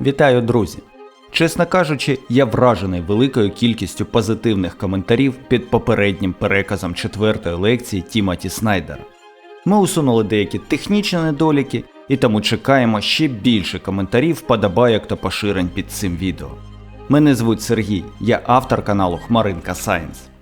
Вітаю, друзі! Чесно кажучи, я вражений великою кількістю позитивних коментарів під попереднім переказом четвертої лекції Тімоті Снайдера. Ми усунули деякі технічні недоліки і тому чекаємо ще більше коментарів, вподобайок та поширень під цим відео. Мене звуть Сергій, я автор каналу Хмаринка Сайенс.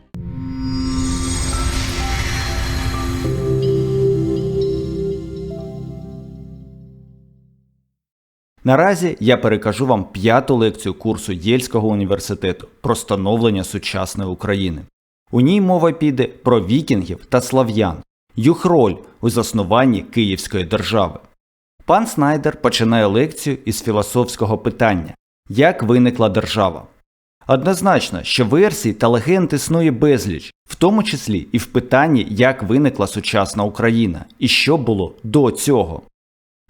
Наразі я перекажу вам п'яту лекцію курсу Єльського університету про становлення сучасної України. У ній мова піде про вікінгів та слав'ян, їх роль у заснуванні Київської держави. Пан Снайдер починає лекцію із філософського питання як виникла держава. Однозначно, що версій та легенд існує безліч, в тому числі і в питанні, як виникла сучасна Україна і що було до цього.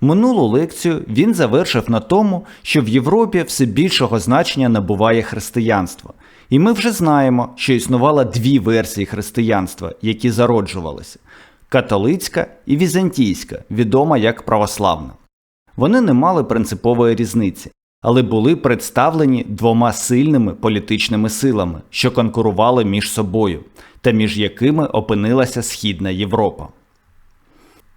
Минулу лекцію він завершив на тому, що в Європі все більшого значення набуває християнство, і ми вже знаємо, що існувало дві версії християнства, які зароджувалися католицька і візантійська, відома як православна. Вони не мали принципової різниці, але були представлені двома сильними політичними силами, що конкурували між собою, та між якими опинилася Східна Європа.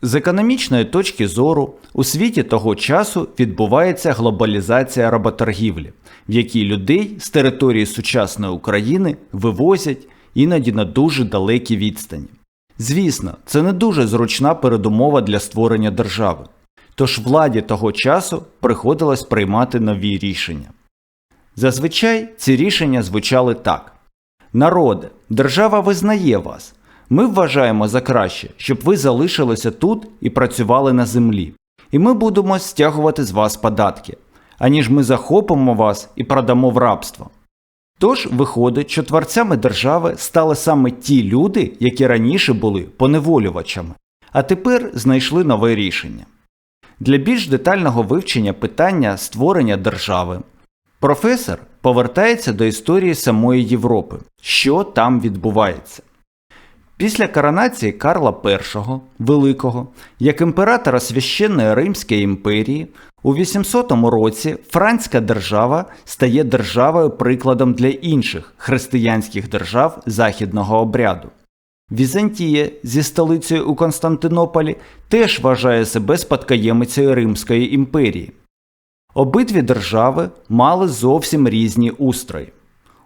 З економічної точки зору у світі того часу відбувається глобалізація работоргівлі, в якій людей з території сучасної України вивозять іноді на дуже далекі відстані. Звісно, це не дуже зручна передумова для створення держави, тож владі того часу приходилось приймати нові рішення. Зазвичай ці рішення звучали так: Народе, держава визнає вас. Ми вважаємо за краще, щоб ви залишилися тут і працювали на землі, і ми будемо стягувати з вас податки, аніж ми захопимо вас і продамо в рабство. Тож виходить, що творцями держави стали саме ті люди, які раніше були поневолювачами, а тепер знайшли нове рішення. Для більш детального вивчення питання створення держави професор повертається до історії самої Європи, що там відбувається. Після коронації Карла І Великого як імператора Священної Римської імперії у 800 році Франська держава стає державою прикладом для інших християнських держав західного обряду. Візантія зі столицею у Константинополі теж вважає себе спадкоємицею Римської імперії. Обидві держави мали зовсім різні устрої.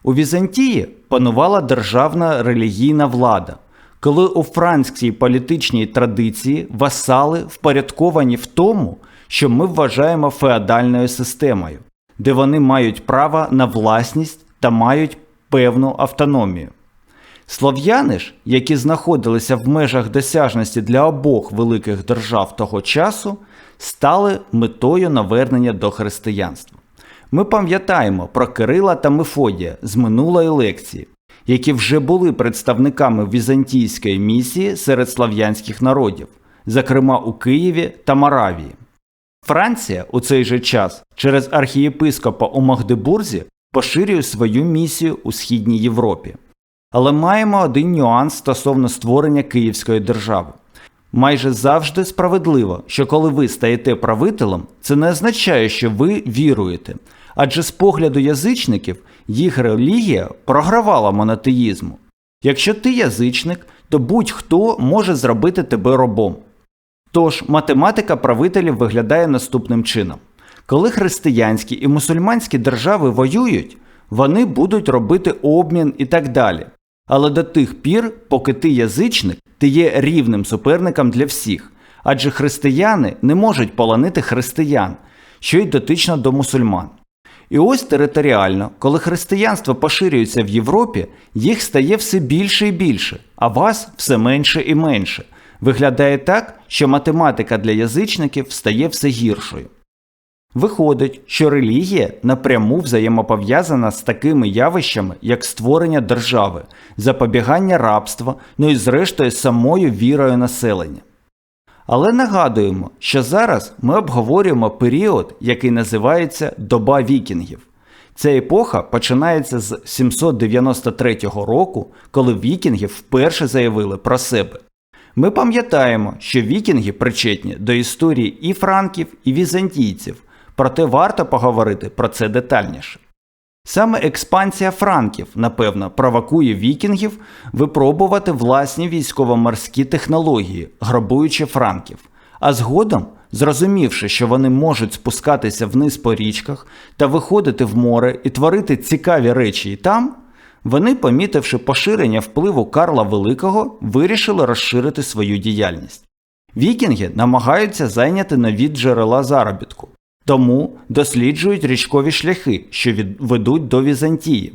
У Візантії панувала державна релігійна влада коли у франкській політичній традиції васали впорядковані в тому, що ми вважаємо феодальною системою, де вони мають право на власність та мають певну автономію. Слов'яни ж, які знаходилися в межах досяжності для обох великих держав того часу, стали метою навернення до християнства. Ми пам'ятаємо про Кирила та Мефодія з минулої лекції, які вже були представниками візантійської місії серед слав'янських народів, зокрема у Києві та Моравії. Франція у цей же час через архієпископа у Магдебурзі поширює свою місію у Східній Європі. Але маємо один нюанс стосовно створення Київської держави. Майже завжди справедливо, що коли ви стаєте правителем, це не означає, що ви віруєте, адже з погляду язичників їх релігія програвала монотеїзму. Якщо ти язичник, то будь-хто може зробити тебе робом. Тож математика правителів виглядає наступним чином: коли християнські і мусульманські держави воюють, вони будуть робити обмін і так далі. Але до тих пір, поки ти язичник, ти є рівним суперником для всіх, адже християни не можуть полонити християн, що й дотично до мусульман. І ось територіально, коли християнство поширюється в Європі, їх стає все більше і більше, а вас все менше і менше. Виглядає так, що математика для язичників стає все гіршою. Виходить, що релігія напряму взаємопов'язана з такими явищами, як створення держави, запобігання рабства, ну і зрештою самою вірою населення. Але нагадуємо, що зараз ми обговорюємо період, який називається Доба вікінгів. Ця епоха починається з 793 року, коли вікінги вперше заявили про себе. Ми пам'ятаємо, що вікінги причетні до історії і франків, і візантійців, проте варто поговорити про це детальніше. Саме експансія франків, напевно, провокує вікінгів випробувати власні військово-морські технології, грабуючи франків. А згодом, зрозумівши, що вони можуть спускатися вниз по річках та виходити в море і творити цікаві речі і там, вони, помітивши поширення впливу Карла Великого, вирішили розширити свою діяльність. Вікінги намагаються зайняти нові джерела заробітку, тому досліджують річкові шляхи, що ведуть до Візантії.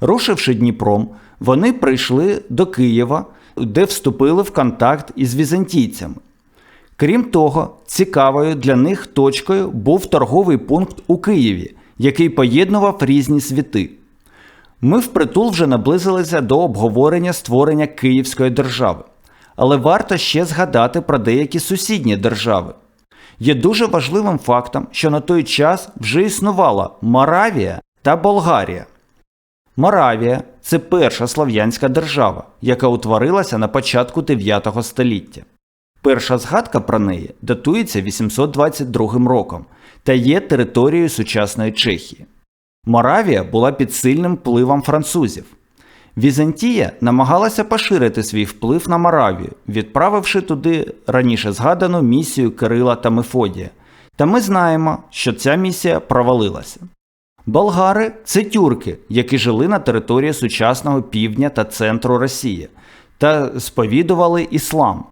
Рушивши Дніпром, вони прийшли до Києва, де вступили в контакт із візантійцями. Крім того, цікавою для них точкою був торговий пункт у Києві, який поєднував різні світи. Ми впритул вже наблизилися до обговорення створення Київської держави, але варто ще згадати про деякі сусідні держави. Є дуже важливим фактом, що на той час вже існувала Моравія та Болгарія. Моравія це перша слов'янська держава, яка утворилася на початку 9 століття. Перша згадка про неї датується 822 роком та є територією сучасної Чехії. Моравія була під сильним впливом французів. Візантія намагалася поширити свій вплив на Моравію, відправивши туди раніше згадану місію Кирила та Мефодія. Та ми знаємо, що ця місія провалилася. Болгари це тюрки, які жили на території сучасного півдня та центру Росії та сповідували іслам.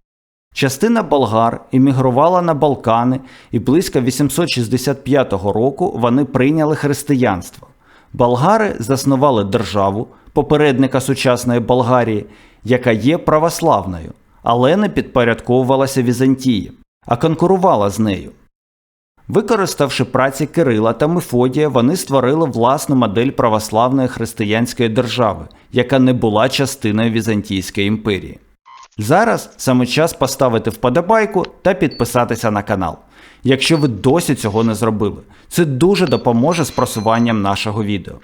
Частина болгар іммігрувала на Балкани, і близько 865 року вони прийняли християнство. Болгари заснували державу, попередника сучасної Болгарії, яка є православною, але не підпорядковувалася Візантії, а конкурувала з нею. Використавши праці Кирила та Мефодія, вони створили власну модель православної християнської держави, яка не була частиною Візантійської імперії. Зараз саме час поставити вподобайку та підписатися на канал, якщо ви досі цього не зробили. Це дуже допоможе з просуванням нашого відео.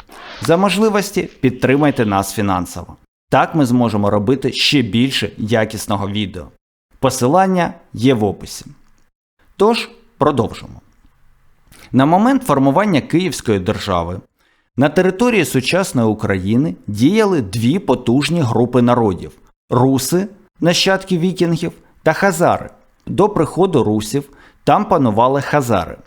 За можливості підтримайте нас фінансово. Так ми зможемо робити ще більше якісного відео. Посилання є в описі. Тож, продовжимо. На момент формування Київської держави на території сучасної України діяли дві потужні групи народів руси, нащадки вікінгів, та хазари. До приходу русів там панували хазари.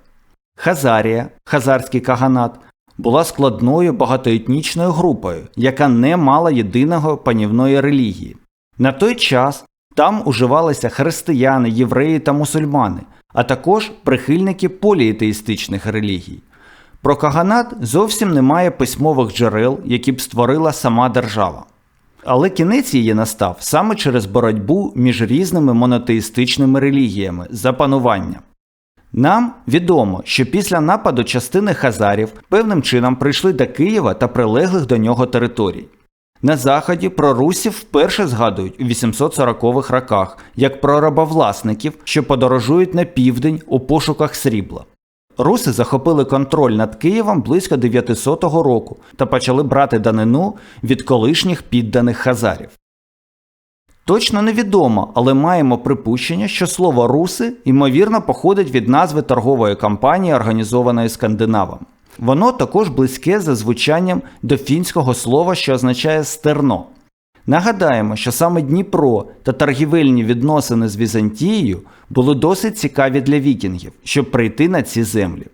Хазарія, хазарський каганат, була складною багатоетнічною групою, яка не мала єдиного панівної релігії. На той час там уживалися християни, євреї та мусульмани, а також прихильники поліетеїстичних релігій. Про каганат зовсім немає письмових джерел, які б створила сама держава. Але кінець її настав саме через боротьбу між різними монотеїстичними релігіями за панування. Нам відомо, що після нападу частини хазарів певним чином прийшли до Києва та прилеглих до нього територій. На заході про русів вперше згадують у 840-х роках як про рабовласників, що подорожують на південь у пошуках срібла. Руси захопили контроль над Києвом близько 900 року та почали брати данину від колишніх підданих хазарів. Точно невідомо, але маємо припущення, що слово руси ймовірно походить від назви торгової компанії, організованої скандинавом. Воно також близьке за звучанням до фінського слова, що означає стерно. Нагадаємо, що саме Дніпро та торгівельні відносини з Візантією були досить цікаві для вікінгів, щоб прийти на ці землі.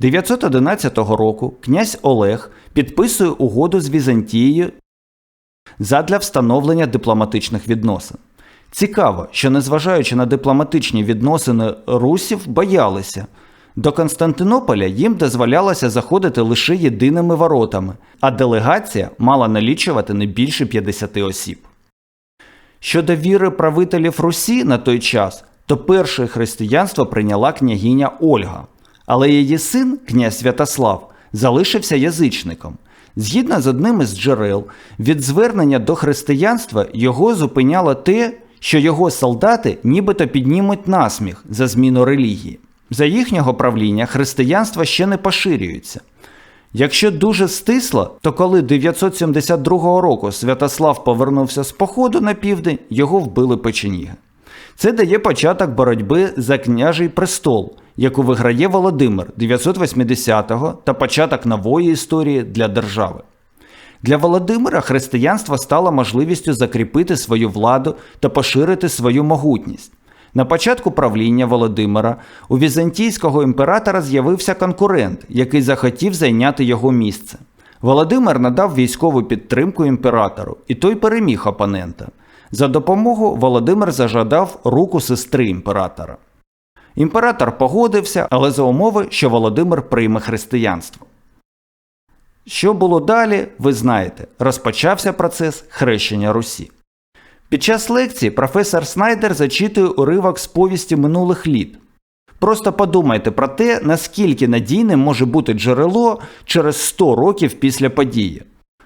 911 року князь Олег підписує угоду з Візантією задля встановлення дипломатичних відносин. Цікаво, що незважаючи на дипломатичні відносини русів, боялися. До Константинополя їм дозволялося заходити лише єдиними воротами, а делегація мала налічувати не більше 50 осіб. Щодо віри правителів Русі на той час, то перше християнство прийняла княгиня Ольга, але її син, князь Святослав, залишився язичником. Згідно з одним із джерел, від звернення до християнства його зупиняло те, що його солдати нібито піднімуть насміх за зміну релігії. За їхнього правління християнство ще не поширюється. Якщо дуже стисло, то коли 972 року Святослав повернувся з походу на південь, його вбили печеніги. Це дає початок боротьби за княжий престол, яку виграє Володимир 980-го та початок нової історії для держави. Для Володимира християнство стало можливістю закріпити свою владу та поширити свою могутність. На початку правління Володимира у візантійського імператора з'явився конкурент, який захотів зайняти його місце. Володимир надав військову підтримку імператору, і той переміг опонента. За допомогу Володимир зажадав руку сестри імператора. Імператор погодився, але за умови, що Володимир прийме християнство. Що було далі, ви знаєте, розпочався процес хрещення Русі. Під час лекції професор Снайдер зачитує уривок з повісті минулих літ. Просто подумайте про те, наскільки надійним може бути джерело через 100 років після події.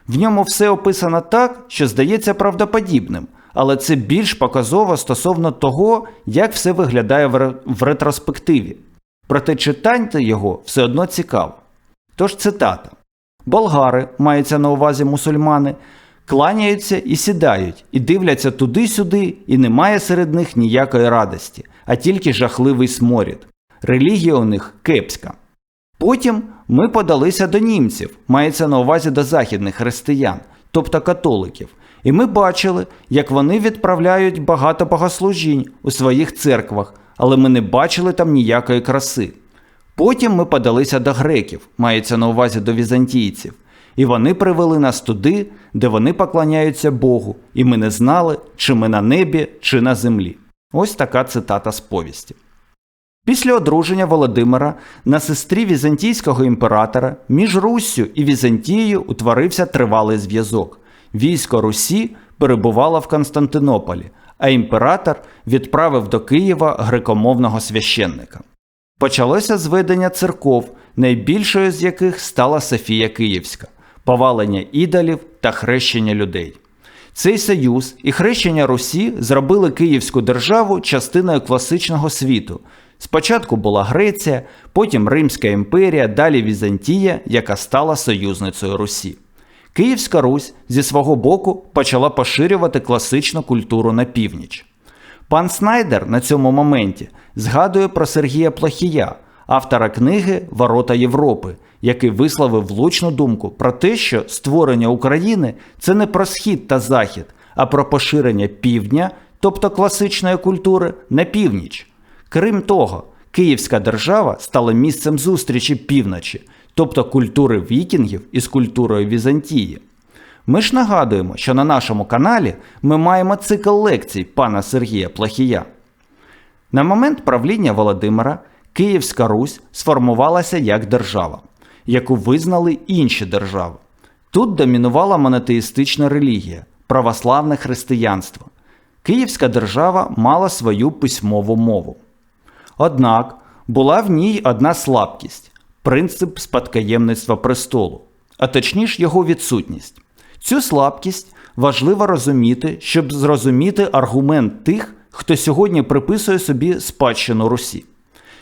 В ньому все описано так, що здається правдоподібним, але це більш показово стосовно того, як все виглядає в ретроспективі. Проте читайте його все одно цікаво. Тож цитата. Болгари, мається на увазі мусульмани, кланяються і сідають, і дивляться туди-сюди, і немає серед них ніякої радості, а тільки жахливий сморід. Релігія у них кепська. Потім ми подалися до німців, мається на увазі до західних християн, тобто католиків, і ми бачили, як вони відправляють багато богослужінь у своїх церквах, але ми не бачили там ніякої краси. Потім ми подалися до греків, мається на увазі до візантійців, і вони привели нас туди, де вони поклоняються Богу, і ми не знали, чи ми на небі, чи на землі. Ось така цитата з повісті. Після одруження Володимира на сестрі візантійського імператора між Руссю і Візантією утворився тривалий зв'язок. Військо Русі перебувало в Константинополі, а імператор відправив до Києва грекомовного священника. Почалося зведення церков, найбільшою з яких стала Софія Київська, повалення ідолів та хрещення людей. Цей союз і хрещення Русі зробили Київську державу частиною класичного світу. Спочатку була Греція, потім Римська імперія, далі Візантія, яка стала союзницею Русі. Київська Русь зі свого боку почала поширювати класичну культуру на північ. Пан Снайдер на цьому моменті згадує про Сергія Плохія, автора книги Ворота Європи, який висловив влучну думку про те, що створення України це не про схід та захід, а про поширення півдня, тобто класичної культури, на північ. Крім того, Київська держава стала місцем зустрічі півночі, тобто культури вікінгів із культурою Візантії. Ми ж нагадуємо, що на нашому каналі ми маємо цикл лекцій пана Сергія Плахія. На момент правління Володимира Київська Русь сформувалася як держава, яку визнали інші держави. Тут домінувала монотеїстична релігія, православне християнство. Київська держава мала свою письмову мову. Однак була в ній одна слабкість принцип спадкоємництва престолу, а точніше його відсутність. Цю слабкість важливо розуміти, щоб зрозуміти аргумент тих, хто сьогодні приписує собі спадщину Русі.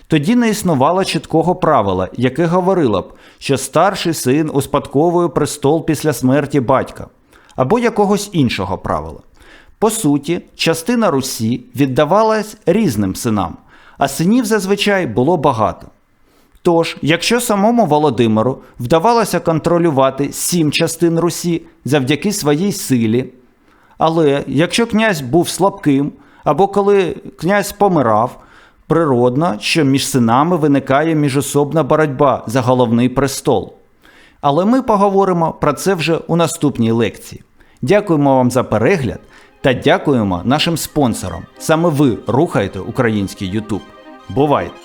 Тоді не існувало чіткого правила, яке говорило б, що старший син успадковує престол після смерті батька, або якогось іншого правила. По суті, частина Русі віддавалась різним синам, а синів зазвичай було багато. Тож, якщо самому Володимиру вдавалося контролювати сім частин Русі завдяки своїй силі, але якщо князь був слабким, або коли князь помирав, природно, що між синами виникає міжособна боротьба за головний престол. Але ми поговоримо про це вже у наступній лекції. Дякуємо вам за перегляд та дякуємо нашим спонсорам. Саме ви рухаєте український YouTube. Бувайте!